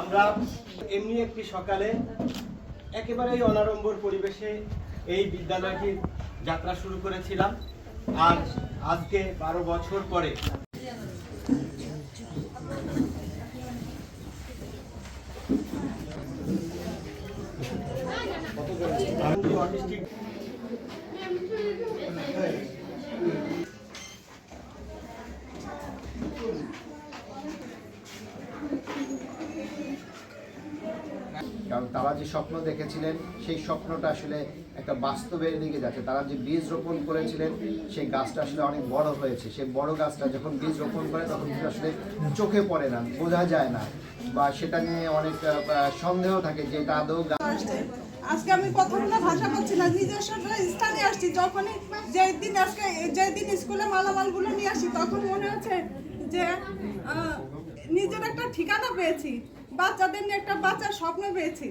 আমরা এমনি একটি সকালে একেবারেই অনাড়ম্বর পরিবেশে এই বিদ্যালয়টির যাত্রা শুরু করেছিলাম। আর আজকে বারো বছর পরে অটিস্টিক কারণ তারা যে স্বপ্ন দেখেছিলেন, সেই স্বপ্নটা আসলে একটা বাস্তবের দিকে যাচ্ছে। তারা যে বীজ রোপণ করেছিলেন, সেই গাছটা আসলে অনেক বড় হয়েছে। সেই বড় গাছটা যখন বীজ রোপণ করে, তখন আসলে চোখে পড়ে না, বোঝা যায় না। বা সেটা নিয়ে অনেক সন্দেহ থাকে যে এটা আদৌ গাছ। আজকে আমি কথাগুলো ভাষা পাচ্ছি না, নিজস্ব স্থানে আসছি। যখনই যেদিন আজকে, যেদিন স্কুলে মালামালগুলো নিয়ে আসি, তখন মনে হচ্ছে যে নিজের একটা ঠিকানা পেয়েছি। বাচ্চাদের নিয়ে একটা বাচ্চার স্বপ্ন পেয়েছি।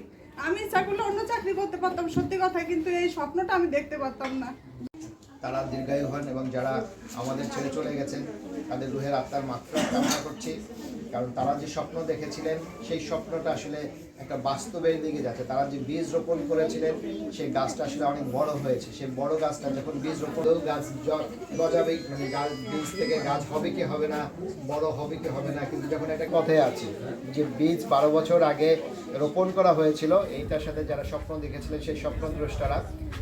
আমি ইচ্ছা করলে অন্য চাকরি করতে পারতাম, সত্যি কথা, কিন্তু এই স্বপ্নটা আমি দেখতে পারতাম না। তারা দীর্ঘায়ু হন এবং যারা আমাদের ছেড়ে চলে গেছেন, তাদের রুহের আত্মার মাত্রা কামনা করছি। কারণ তারা যে স্বপ্ন দেখেছিলেন, সেই স্বপ্নটা আসলে একটা বাস্তবের দিকে যাচ্ছে। তারা যে বীজ রোপণ করেছিলেন, সেই গাছটা আসলে অনেক বড় হয়েছে। সেই বড় গাছটা যখন বীজ রোপণ গাছ গজাবে মানে গাছ, বীজ থেকে গাছ হবে কি হবে না, বড় হবে কি হবে না, কিন্তু যখন একটা কথায় আছে যে বীজ বারো বছর আগে রোপণ করা হয়েছিল, এইটার সাথে যারা স্বপ্ন দেখেছিলেন, সেই স্বপ্ন স্বপ্নদ্রষ্টারা,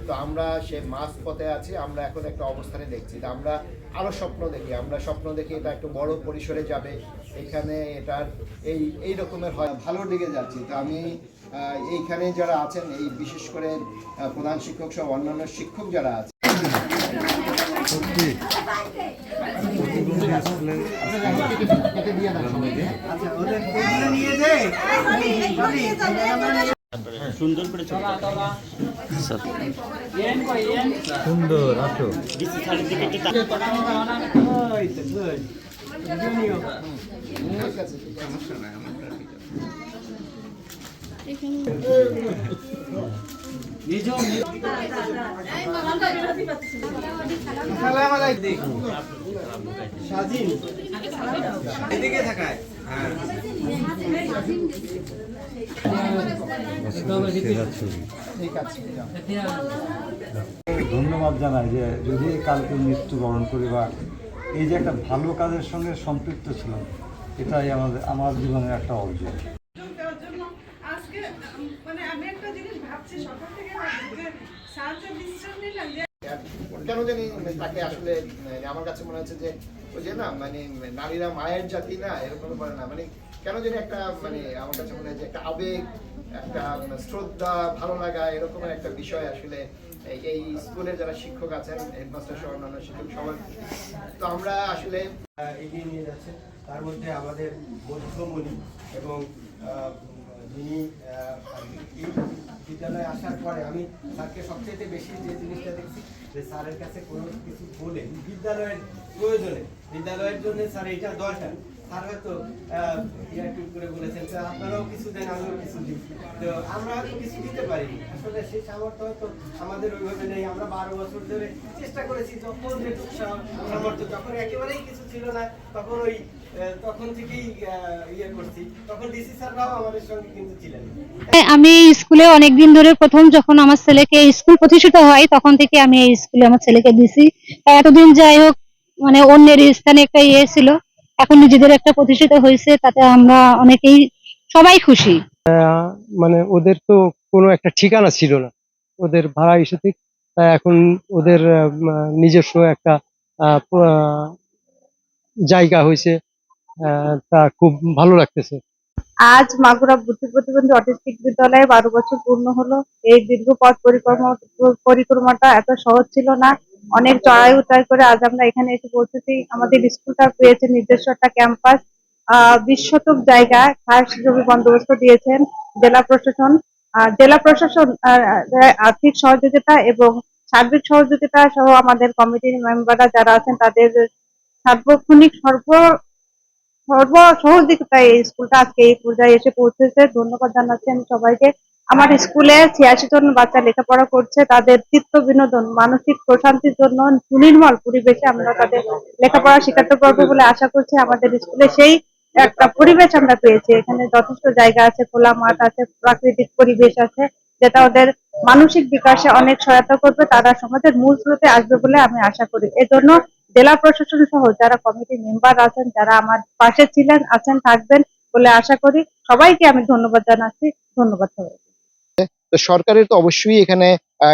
তো আমরা সে মাঝ পথে আছি, আমরা এখন একটা অবস্থানে দেখছি। তো আমরা আরও স্বপ্ন দেখি, আমরা স্বপ্ন দেখি এটা একটু বড় পরিসরে যাবে, এখানে এটার এই এই রকমের হয়। ভালোর দিকে যাচ্ছি, তো আমি এইখানে যারা আছেন, এই বিশেষ করে প্রধান শিক্ষক সহ অন্যান্য শিক্ষক যারা আছে কেটে দিয়ে ঠিক আছে স্বাধীন এদিকে থাকায়। ধন্যবাদ জানাই যে যদি কালকে মৃত্যুবরণ করি বা এই যে একটা ভালো কাজের সঙ্গে সম্পৃক্ত ছিলাম, এটাই আমাদের, আমার জীবনের একটা অর্জন মানে আমি একটা জিনিস ভাবছি, সকাল থেকে কেন জানি তাকে আসলে মানে আমার কাছে মনে হচ্ছে যে, ওই যে না মানে নারীরা মায়ের জাতি না এরকম করে না। মানে কেন জানি একটা মানে আমার কাছে মনে হয় একটা আবেগ, একটা শ্রদ্ধা, ভালো লাগা, এরকমের একটা বিষয় আসলে এই- স্কুলের যারা শিক্ষক আছেন, হেডমাস্টার সহ অন্যান্য শিক্ষক সবার। তো আমরা আসলে এগিয়ে নিয়ে যাচ্ছে। তার মধ্যে আমাদের মধ্যমণি এবং যিনি বিদ্যালয়ে আসার পরে আমি স্যারকে সবচেয়ে বেশি যে জিনিসটা দেখছি, যে স্যারের কাছে কোনো কিছু বলে, বিদ্যালয়ের প্রয়োজনে, বিদ্যালয়ের জন্য স্যার এটা দরকার। স্যার করে বলেছেন স্যার আপনারাও কিছু দেন, আমিও কিছু দিই। তো আমরা কিছু দিতে পারিনি। আসলে সামর্থ্য হয়তো আমাদের ওইভাবে নেই। আমরা বারো বছর ধরে চেষ্টা করেছি যখন সামর্থ্য একেবারেই কিছু ছিল না। তখন ওই ইয়ে আমি স্কুলে অনেকদিন ধরে প্রথম যখন আমার ছেলেকে স্কুল প্রতিষ্ঠিত হয়, তখন থেকে আমি এই স্কুলে আমার ছেলেকে দিছি। তা এতদিন যাই হোক মানে অন্যের স্থানে একটা ইয়ে ছিল। এখন নিজেদের একটা প্রতিষ্ঠিত হয়েছে তাতে আমরা অনেকেই সবাই খুশি। মানে ওদের তো কোনো একটা ঠিকানা ছিল না। ওদের ভাড়া তাই এখন ওদের নিজস্ব একটা আহ, আহ, জায়গা হয়েছে আহ, তা খুব ভালো লাগতেছে। আজ মাগুরা বুদ্ধি প্রতিবন্ধী অটিস্টিক বিদ্যালয়ে বারো বছর পূর্ণ হলো। এই দীর্ঘ পথ পরিক্রমা পরিক্রমাটা এত সহজ ছিল না। অনেক চড়াই উতরাই করে আজ আমরা এখানে এসে পৌঁছেছি। আমাদের স্কুলটা পেয়েছে একটা ক্যাম্পাস। আহ বিশ শতক জায়গা খাস জমি বন্দোবস্ত দিয়েছেন জেলা প্রশাসন। জেলা প্রশাসন আর্থিক সহযোগিতা এবং সার্বিক সহযোগিতা সহ আমাদের কমিটির মেম্বাররা যারা আছেন তাদের সার্বক্ষণিক সর্ব সর্ব সহযোগিতায় এই স্কুলটা আজকে এই পর্যায়ে এসে পৌঁছেছে। ধন্যবাদ জানাচ্ছি আমি সবাইকে। আমার স্কুলে ছিয়াশি জন বাচ্চা লেখাপড়া করছে, তাদের চিত্ত বিনোদন, মানসিক প্রশান্তির জন্য সুনির্মল পরিবেশে আমরা তাদের লেখাপড়া শেখাতে পারব বলে আশা করছি আমাদের স্কুলে সেই একটা পরিবেশ আমরা পেয়েছি। এখানে যথেষ্ট জায়গা আছে, খোলা মাঠ আছে, প্রাকৃতিক পরিবেশ আছে, যেটা ওদের মানসিক বিকাশে অনেক সহায়তা করবে, তারা সমাজের মূল স্রোতে আসবে বলে আমি আশা করি। এজন্য জেলা প্রশাসন সহ যারা কমিটি মেম্বার আছেন, যারা আমার পাশে ছিলেন, আছেন, থাকবেন বলে আশা করি সবাইকে আমি ধন্যবাদ জানাচ্ছি। ধন্যবাদ সবাই তো সরকারের তো অবশ্যই এখানে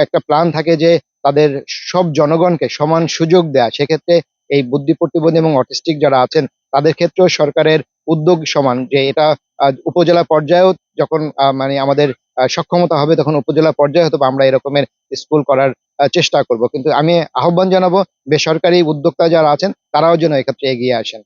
একটা প্ল্যান থাকে যে তাদের সব জনগণকে সমান সুযোগ দেয়া। সেক্ষেত্রে এই বুদ্ধি প্রতিবন্ধী এবং অটিস্টিক যারা আছেন, তাদের ক্ষেত্রেও সরকারের উদ্যোগ সমান। যে এটা উপজেলা পর্যায়েও যখন মানে আমাদের সক্ষমতা হবে তখন উপজেলা পর্যায়ে হয়তো আমরা এরকমের স্কুল করার চেষ্টা করব। কিন্তু আমি আহ্বান জানাব, বেসরকারি উদ্যোক্তা যারা আছেন, তারাও যেন এক্ষেত্রে এগিয়ে আসেন।